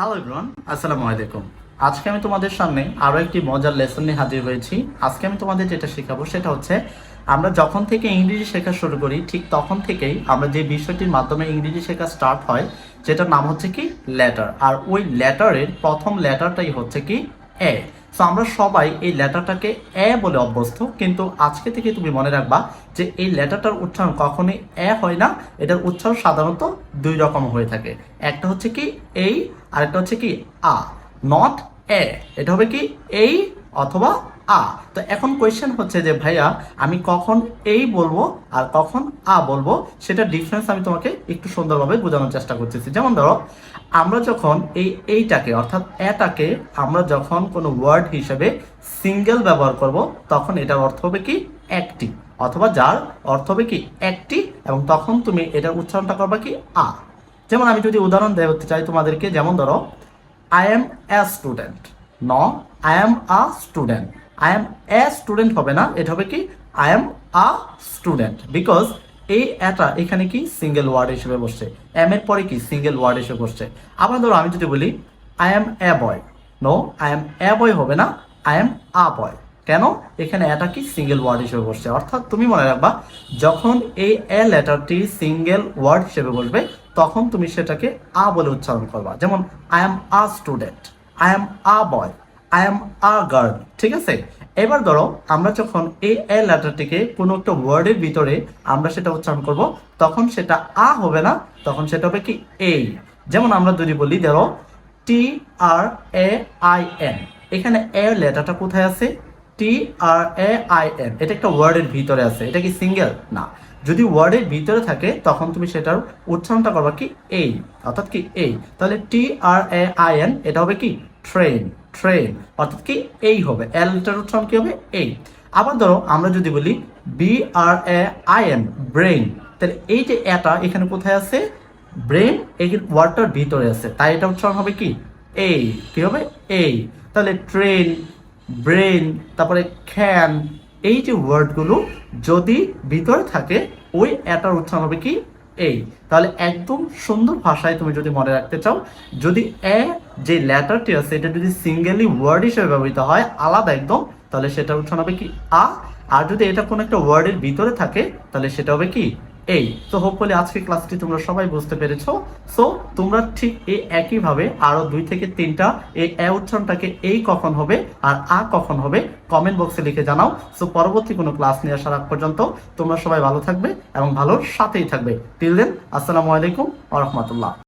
Hello everyone আসসালামু আলাইকুম। আজকে আমি তোমাদের সামনে আরও একটি মজার লেসন নিয়ে হাজির হয়েছি। আজকে আমি তোমাদের যেটা শেখাবো সেটা হচ্ছে, আমরা যখন থেকে ইংরেজি শেখা শুরু করি, ঠিক তখন থেকেই আমরা যে বিষয়টির মাধ্যমে ইংরেজি শেখা স্টার্ট হয় সেটার নাম হচ্ছে কি লেটার আর ওই লেটারের প্রথম লেটারটাই হচ্ছে কি এ সো আমরা সবাই এই লেটারটাকে এ বলে অভ্যস্ত, কিন্তু আজকে থেকে তুমি মনে রাখবা যে এই লেটারটার উচ্চারণ কখনোই এ হয় না, এটার উচ্চারণ সাধারণত দুই রকম হয়ে থাকে। একটা হচ্ছে কি এই, আরেকটা হচ্ছে কি আ নট এ। এটা হবে কি এই অথবা আ। তো এখন কোয়েশ্চেন হচ্ছে যে, ভাইয়া, আমি কখন এই বলব আর কখন আ বলব? সেটা ডিফারেন্স আমি তোমাকে একটু সুন্দরভাবে বোঝানোর চেষ্টা করতেছি। যেমন ধরো, আমরা যখন এই এইটাকে, অর্থাৎ এটাকে আমরা যখন কোনো ওয়ার্ড হিসেবে সিঙ্গেল ব্যবহার করব, তখন এটার অর্থ হবে কি? একটি। অথবা যার অর্থ হবে কি? একটি। এবং তখন তুমি এটার উচ্চারণটা করবা কি? আ। যেমন আমি যদি উদাহরণ দেওয়াতে চাই তোমাদেরকে, যেমন ধরো আই এম এ স্টুডেন্ট ন I am a student I am a student হবে না, এটা হবে কি? I am a student because এই এটা এখানে কি? সিঙ্গেল ওয়ার্ড হিসেবে বসছে। এম এর পরে কি? সিঙ্গেল ওয়ার্ড হিসেবে বসছে। আবার ধরো আমি যদি বলি I am a boy no I am a boy হবে না আই এম আ বয় কেন? এখানে এটা কি? সিঙ্গেল ওয়ার্ড হিসেবে বসছে। অর্থাৎ তুমি মনে রাখবা, যখন এই এ লেটারটি সিঙ্গেল ওয়ার্ড হিসেবে বসবে, তখন তুমি সেটাকে আ বলে উচ্চারণ করবা। যেমন I am a student I am a boy I am a girl ঠিক আছে? এবার ধরো, আমরা যখন এই এ লেটারটিকে কোনো একটা ওয়ার্ডের ভিতরে আমরা সেটা উচ্চারণ করব, তখন সেটা আ হবে না, তখন সেটা হবে কি এই যেমন আমরা যদি বলি, ধরো টি আর এ আই এন এখানে এ লেটারটা কোথায় আছে? টি আর এ আই এন এটা একটা ওয়ার্ডের ভিতরে আছে, এটা কি সিঙ্গেল না। যদি ওয়ার্ডের ভিতরে থাকে, তখন তুমি সেটার উচ্চারণটা করবা কি এই অর্থাৎ কি এই তাহলে টি আর এ আই এন এটা হবে কি? ট্রেন ট্রেন, অর্থাৎ কি এই হবে এল এলটার উচ্চারণ কি হবে? এই। আবার ধরো, আমরা যদি বলি B R A I N brain তাহলে এই যে এটা এখানে কোথায় আছে? ব্রেন এই ওয়ার্ডটার ভিতরে আছে। তাই এটা উচ্চারণ হবে কি? এই কি হবে? এই তাহলে ট্রেন ব্রেন তারপরে খ্যান, এই যে ওয়ার্ডগুলো যদি ভিতরে থাকে, ওই এটার উচ্চারণ হবে কি? এই। তাহলে একদম সুন্দর ভাষায় তুমি যদি মনে রাখতে চাও, যদি এ, যে লেটারটি আছে, এটা যদি সিঙ্গেলি ওয়ার্ড হিসেবে ব্যবহৃত হয়, আলাদা একদম, তাহলে সেটা উঠানো হবে কি আ। আর যদি এটা কোনো একটা ওয়ার্ডের ভিতরে থাকে, তাহলে সেটা হবে কি এই। তো হোপফুলি আজকে ক্লাসটি তোমরা সবাই বুঝতে পেরেছ। সো তোমরা ঠিক এই একইভাবে আরও দুই থেকে তিনটা এই এ উচ্চারণটাকে এই কখন হবে আর আ কখন হবে কমেন্ট বক্সে লিখে জানাও। সো পরবর্তী কোনো ক্লাস নিয়ে আসার আগ পর্যন্ত তোমরা সবাই ভালো থাকবে এবং ভালোর সাথেই থাকবে। টিল দেন আসসালামু আলাইকুম আ রহমতুল্লাহ।